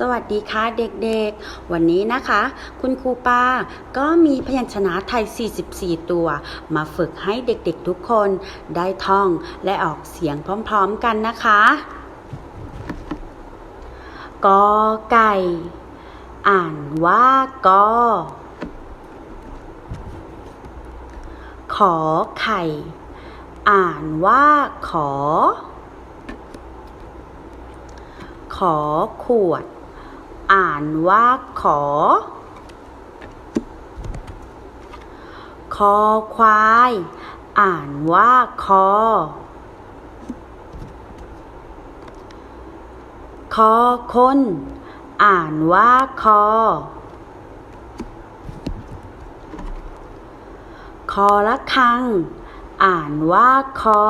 สวัสดีค่ะเด็กๆ วันนี้นะคะ คุณครูปาก็มีพยัญชนะไทย 44 ตัว มาฝึกให้เด็กๆทุกคนได้ท่องและออกเสียงพร้อมๆกันนะคะกอไก่ อ่านว่ากอขอไข่ อ่านว่าขอ ขอขวด อ่านว่าขอ คอควาย อ่านว่าคอ คอคน อ่านว่าคอ คอละคัง อ่านว่าคอ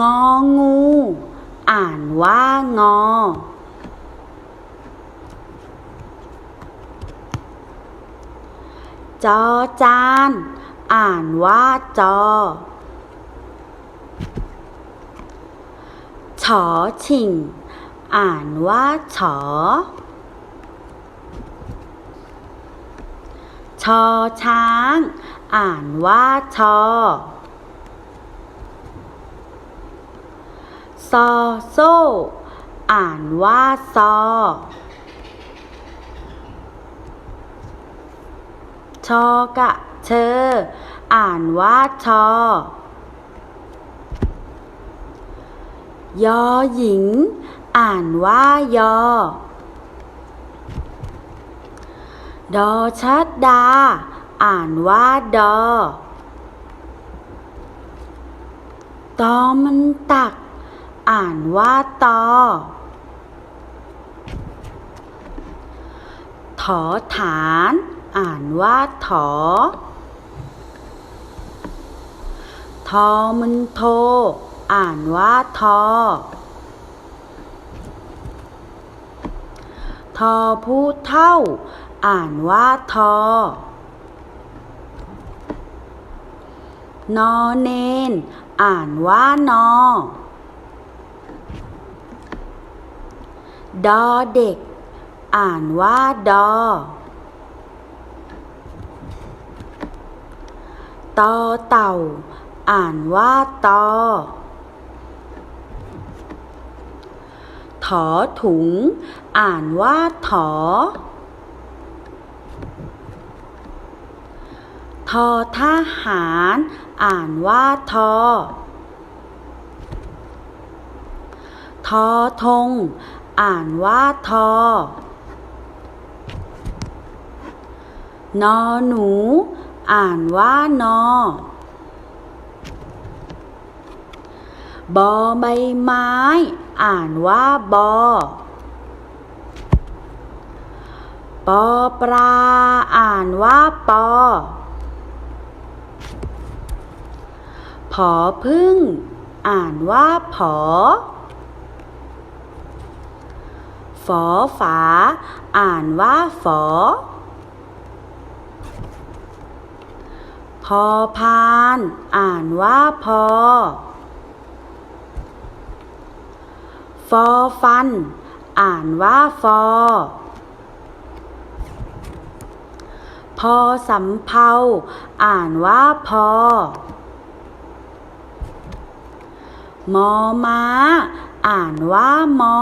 งองู อ่านว่างอ จอจาน อ่านว่าจอ ฉอชิง อ่านว่าฉอ ชอช้าง อ่านว่าชอ ซอโซ่อ่านว่าซอ ชอกะเชอ อ่านว่าชอยอหญิง อ่านว่ายอ ดอชัดดา อ่านว่าดอตอมันตัก อ่านว่าตอถอฐาน อ่านว่าถอ ทอมันโท อ่านว่าทอ ทอผู้เท่า อ่านว่าทอนอเนน อ่านว่านอ ดอเด็ก อ่านว่าดอตอเต่า อ่านว่าตอถอถุง อ่านว่าถอทอทหาร อ่านว่าทอทอทง อ่านว่าทอนอหนู อ่านว่านอบอใบไม้ อ่านว่าบอปอปลา อ่านว่าปอผอพึ่ง อ่านว่าผอ ฝอฝา อ่านว่าฝอ พอพาน อ่านว่าพอ ฟอฟัน อ่านว่าฟอ พอสำเภา อ่านว่าพอมอม้า อ่านว่ามอ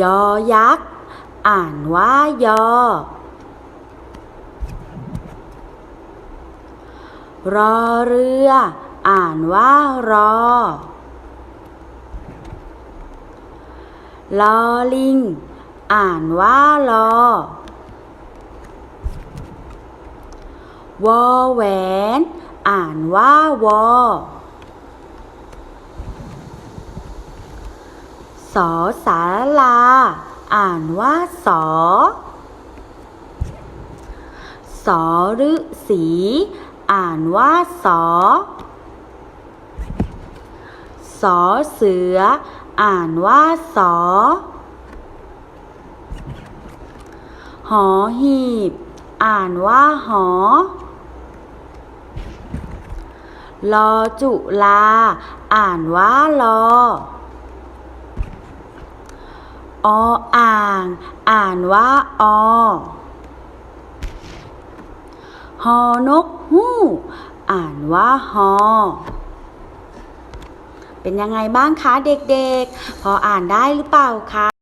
ยอยักษ์ อ่านว่ายอ รอเรือ อ่านว่ารอ ลอลิง อ่านว่าลอวอแหวน อ่านว่าวอ สอสาลา อ่านว่าสอ สอฤษีอ่านว่าสอ สอเสือ อ่านว่าสอ หอหีบ อ่านว่าหอลอจุลา อ่านว่าลอ ออ่าง อ่านว่าอหอนกฮู้ อ่านว่าหอ เป็นยังไงบ้างคะเด็กๆ พออ่านได้หรือเปล่าคะ